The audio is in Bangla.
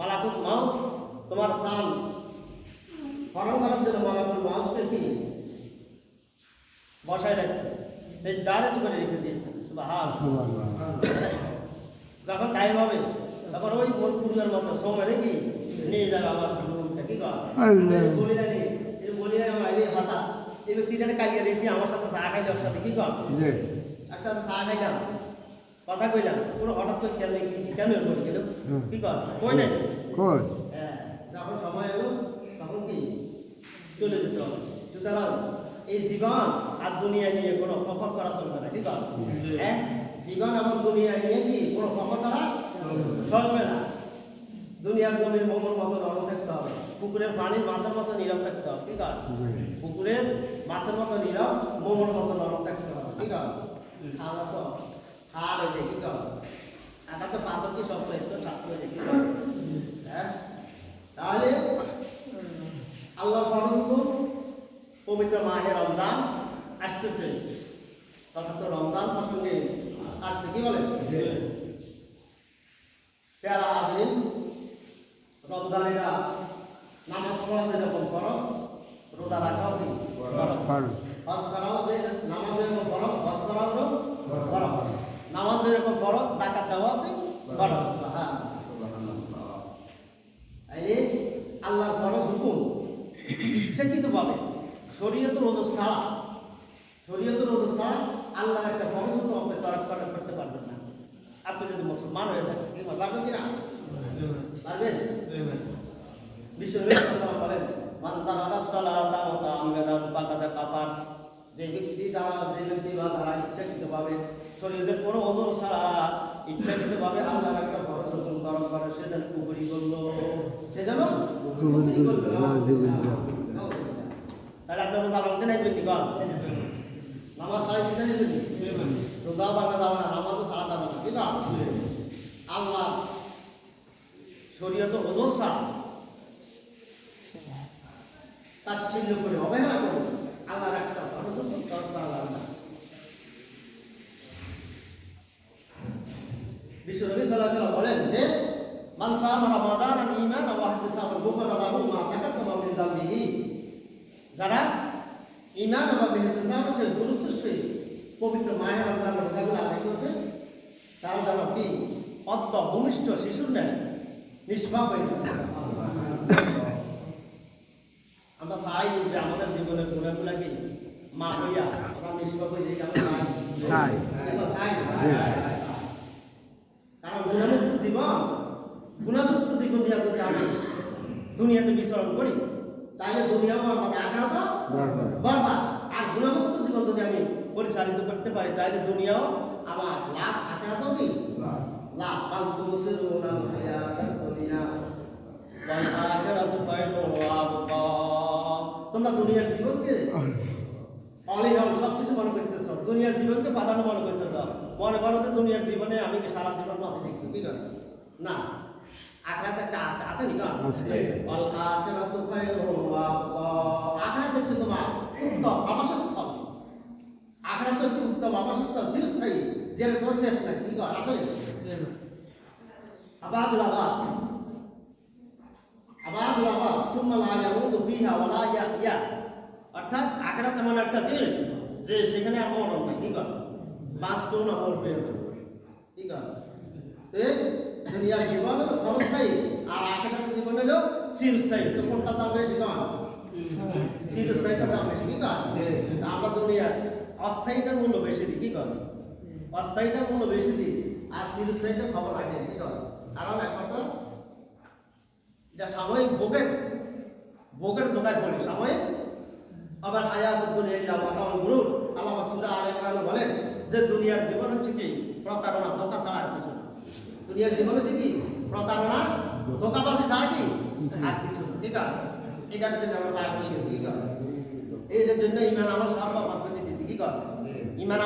মালাকুত মাউত তোমার প্রাণ। হরণ করার জন্য মালাকুল মাউতকে কি? বসায় রাখছে। দ্বারে করে রেখে দিয়েছে। যখন টাইম হবে তখন ওই মোর পূর্বের মতো সময় রেখে নিয়ে যাবে আমার কি। বলি না বলি না আমার হঠাৎ। এই ব্যক্তিটাকে কালিয়ে দেখছি আমার সাথে চা খাইলে ওর সাথে কি কর একসাথে চা খাইলাম। কথা কইলাম পুরো হঠাৎ করে কেন কি কেন এর করে গেল কি কর? কই নাই? কই? হ্যাঁ, যখন সময় এলো তখন কি? চলে যেতে হবে। সুতরাং এই জীবন আর দুনিয়া নিয়ে কোনো ফখর করা চলবে না ঠিক আছে হ্যাঁ? জীবন এবং দুনিয়া নিয়ে কি কোনো ফখর করা চলবে না? দুনিয়ার জমির মোমর মতো নরম থাকতে হবে পুকুরের পানির মাছের মতো নীরব থাকতে হবে ঠিক আছে পুকুরের মাছের মতো নীরব মোমর মতো নরম থাকতে হবে ঠিক আছে খাওয়া তো খাওয়া হয়ে কি কর একা তো পাথর কি সব একটু ছাত্র হয়ে কর হ্যাঁ তাহলে আল্লাহ ফরজ পবিত্র মাহে রমজান আসতেছে তথা তো রমজান প্রসঙ্গে আসছে কি বলে পেয়ারা আসলেন রমজানেরা নামাজ পড়া যেরকম ফরজ রোজা রাখাও কি হজ করাও যে নামাজ যেরকম ফরজ করাও ফরজ নামাজ যেরকম ফরজ জাকাত দেওয়াও কি ফরজ হ্যাঁ তাইলে আল্লাহর ফরজ হুকুম ইচ্ছাকৃত ভাবে শরীয়ত রোজা ছাড়া শরীয়ত রোজা ছাড়া আল্লাহর একটা ফরজ হুকুম আপনি তরফ করতে পারবেন না। আপনি যদি মুসলমান হয়ে থাকেন কি পারবেন? কি না? পারবেন? সাল্লাল্লাহু বলেন মান তারাকা সালাতা ওয়া তাআমদান যে ব্যক্তি দ্বারা যে ব্যক্তি বা তারা ইচ্ছাকৃতভাবে শরীরের কোনো ওজোর ছাড়া ইচ্ছাকৃতভাবে আল্লাহর একটা ফরজ হুকুম তরফ করে সে যেন কুফরি করল সে যেন তাহলে আপনার রোজা ভাঙতে নি কন নামাজ দিতে নাইবেন রোজা ভাঙা যাবে না নামাজও যাবে না। ঠিক আছে আল্লাহ শরীয়ত ওজোর ছাড়া তাচ্ছিল্য করে অবহেলা করে আল্লাহর একটা হুকুম তরফ করা যাবে না বিশ্বনবী সাল্লাল্লাহু বলেন যে, মান সামা রমাদান ঈমান ওয়া ইহতিসাবান গুফরা লাহু মা তাকাদ্দামা মিন যামবিহি। যারা ঈমান এবং ইহতিসাব সে গুরুত্বের সহিত পবিত্র মায়ের রমজান রোজাগুলো আদায় করবে। তারা যেন কি অদ্য ভূমিষ্ঠ শিশুর নেয় নিষ্পাপ হয়ে চাই যে আমাদের জীবনের গুণাগুলা কি মা হইয়া আমরা নিষ্পাপ হয়ে চাই। চাই। কারণ গুণামুক্ত জীবন গুণাযুক্ত জীবন নিয়ে যদি আমি দুনিয়াতে বিচরণ করি তাহলে দুনিয়াও আমার আগ্রহ তো বরবাদ। বরবাদ আর গুণামুক্ত জীবন যদি আমি পরিচালিত করতে পারি তাহলে দুনিয়াও আমার লাভ আগ্রহ তো কি? লাভ। পান্তু মুসিরুনা হায়াতাদ দুনিয়া ওয়াল আখিরাতু খায়রুন ওয়া আবকা তোমরা দুনিয়ার জীবনকে সব কিছু মনে করতেছ। দুনিয়ার জীবনকে প্রাধান্য মনে করতেছ। মনে করো যে দুনিয়ার জীবনে আমি কি সারা জীবন বাঁচে কি করে? না। আখরাত একটা আছে। আছে নি কারণ অল আখিরাতু খায়রুন ওয়া আখরাত হচ্ছে তোমার উত্তম আবাসস্থল। আখরাত হচ্ছে উত্তম আবাসস্থল চিরস্থায়ী। যেটা তোর শেষ নাই। কি কর? আবাদুল আবাদ। আবাদুল আবাদ। সুম্মা লা ইয়ামুতু ফিহা ওয়া লা ইয়াহইয়া। অর্থাৎ আখরাত এমন একটা জিনিস যে সেখানে আর মরণ নাই। কি কর বাঁচতেও না মরবে কি কর দুনিয়ার জীবন ক্ষণস্থায়ী আর আখরাত জীবন হলো চিরস্থায়ী। তো কোনটা দাম বেশি কম চিরস্থায়ীটার দাম বেশি কি কর তা আমরা দুনিয়ার অস্থায়ীটার মূল্য বেশি দিই কি কর অস্থায়ীটার মূল্য বেশি দিই আর চিরস্থায়ীটার খবর রাখি কি কর কারণ একমাত্র এটা সাময়িক ভোগের ভোগের দোকায় পড়ে সাময়িক? আবার আয়াত দুনিয়া ইল্লা মাতাউল গুরুর আল্লাহ সূরা আলে ইমরান বলেন যে দুনিয়ার জীবন হচ্ছে কি? প্রতারণা, ধোকা ছাড়া আর কিছু দুনিয়ার জীবন হচ্ছে কি? প্রতারণা, ধোঁকাবাজি ছাড়া কি? আর কিছু ঠিক আছে? এটার জন্য আমরা পার হয়ে গেছি কি কর এটার জন্য ইমান আমার সর্বপাত্র দিতেছি। কি কর? ইমান